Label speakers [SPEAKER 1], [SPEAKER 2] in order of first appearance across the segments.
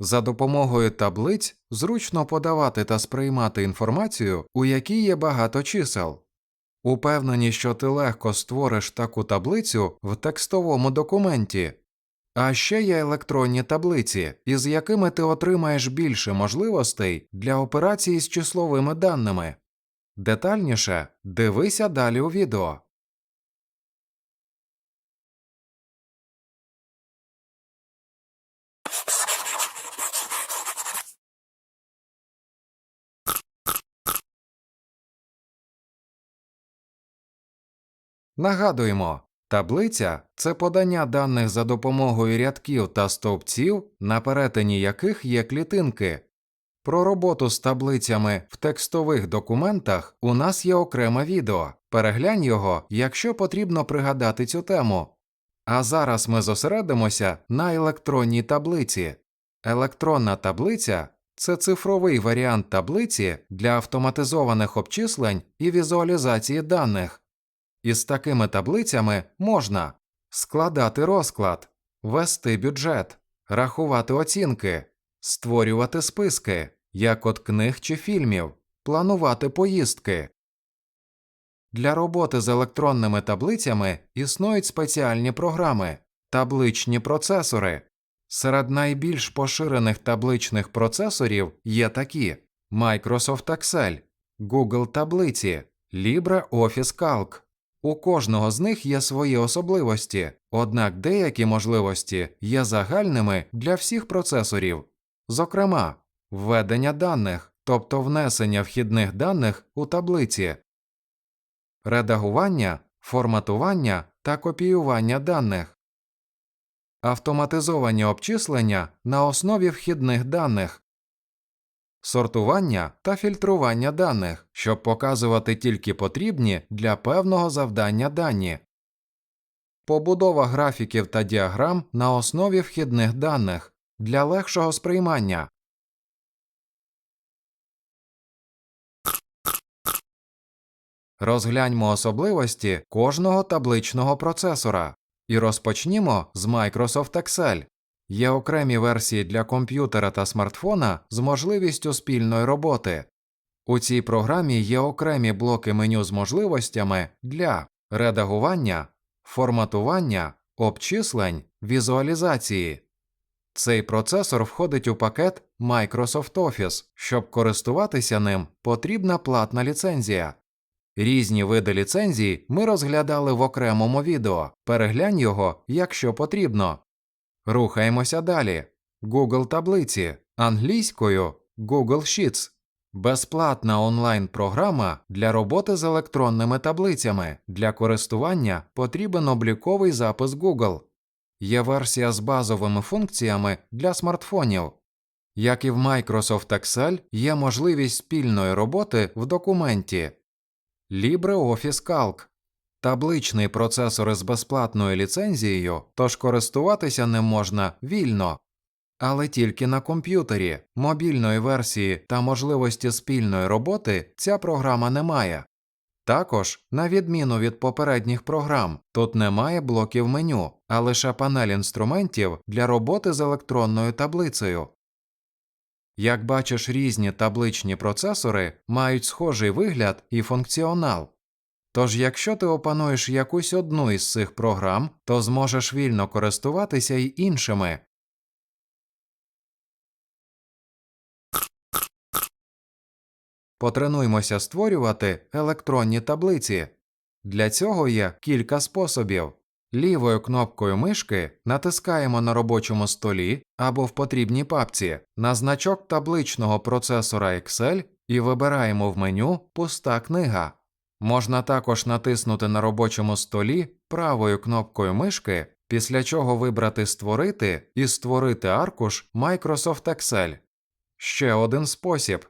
[SPEAKER 1] За допомогою таблиць зручно подавати та сприймати інформацію, у якій є багато чисел. Упевнені, що ти легко створиш таку таблицю в текстовому документі. А ще є електронні таблиці, із якими ти отримаєш більше можливостей для операцій з числовими даними. Детальніше дивися далі у відео. Нагадуємо, таблиця це подання даних за допомогою рядків та стовпців, на перетині яких є клітинки. Про роботу з таблицями в текстових документах у нас є окреме відео. Переглянь його, якщо потрібно пригадати цю тему. А зараз ми зосередимося на електронній таблиці. Електронна таблиця це цифровий варіант таблиці для автоматизованих обчислень і візуалізації даних. Із такими таблицями можна складати розклад, вести бюджет, рахувати оцінки, створювати списки, як от книг чи фільмів, планувати поїздки. Для роботи з електронними таблицями існують спеціальні програми, табличні процесори. Серед найбільш поширених табличних процесорів є такі Microsoft Excel, Google таблиці, LibreOffice Calc. У кожного з них є свої особливості, однак деякі можливості є загальними для всіх процесорів, зокрема, введення даних, тобто внесення вхідних даних у таблиці, редагування, форматування та копіювання даних, автоматизовані обчислення на основі вхідних даних, сортування та фільтрування даних, щоб показувати тільки потрібні для певного завдання дані, побудова графіків та діаграм на основі вхідних даних для легшого сприймання. Розгляньмо особливості кожного табличного процесора і розпочнімо з Microsoft Excel. Є окремі версії для комп'ютера та смартфона з можливістю спільної роботи. У цій програмі є окремі блоки меню з можливостями для редагування, форматування, обчислень, візуалізації. Цей процесор входить у пакет Microsoft Office. Щоб користуватися ним, потрібна платна ліцензія. Різні види ліцензій ми розглядали в окремому відео. Переглянь його, якщо потрібно. Рухаємося далі. Google таблиці англійською Google Sheets. Безплатна онлайн-програма для роботи з електронними таблицями. Для користування потрібен обліковий запис Google. Є версія з базовими функціями для смартфонів. Як і в Microsoft Excel, є можливість спільної роботи в документі. LibreOffice Calc табличний процесор із безплатною ліцензією, тож користуватися ним можна вільно, але тільки на комп'ютері, мобільної версії та можливості спільної роботи ця програма не має. Також, на відміну від попередніх програм, тут немає блоків меню, а лише панель інструментів для роботи з електронною таблицею. Як бачиш, різні табличні процесори мають схожий вигляд і функціонал. Тож, якщо ти опануєш якусь одну із цих програм, то зможеш вільно користуватися й іншими. Потренуймося створювати електронні таблиці. Для цього є кілька способів. Лівою кнопкою мишки натискаємо на робочому столі або в потрібній папці на значок табличного процесора Excel і вибираємо в меню Пуста книга. Можна також натиснути на робочому столі правою кнопкою мишки, після чого вибрати Створити і створити аркуш Microsoft Excel. Ще один спосіб.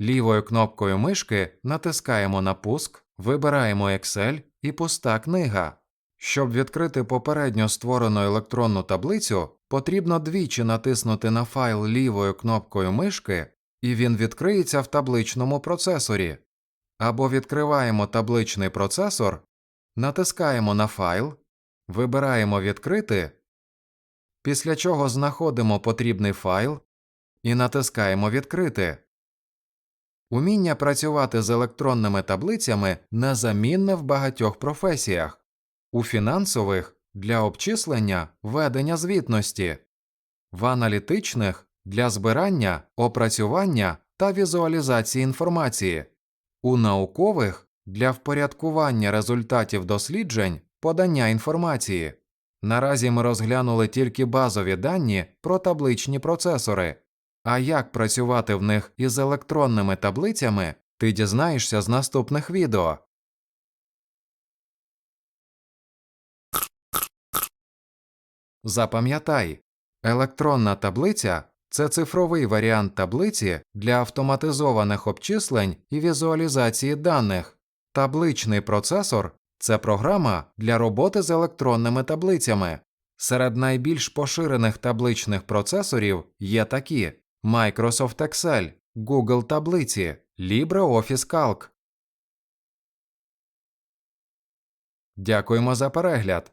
[SPEAKER 1] Лівою кнопкою мишки натискаємо на пуск, вибираємо Excel і пуста книга. Щоб відкрити попередньо створену електронну таблицю, потрібно двічі натиснути на файл лівою кнопкою мишки, і він відкриється в табличному процесорі. Або відкриваємо табличний процесор, натискаємо на файл, вибираємо Відкрити, після чого знаходимо потрібний файл, і натискаємо Відкрити. Уміння працювати з електронними таблицями незамінне в багатьох професіях, у фінансових для обчислення ведення звітності, в аналітичних для збирання, опрацювання та візуалізації інформації, у наукових для впорядкування результатів досліджень, подання інформації. Наразі ми розглянули тільки базові дані про табличні процесори. А як працювати в них із електронними таблицями, ти дізнаєшся з наступних відео. Запам'ятай, електронна таблиця це цифровий варіант таблиці для автоматизованих обчислень і візуалізації даних. Табличний процесор це програма для роботи з електронними таблицями. Серед найбільш поширених табличних процесорів є такі: Microsoft Excel, Google таблиці, LibreOffice Calc. Дякуємо за перегляд.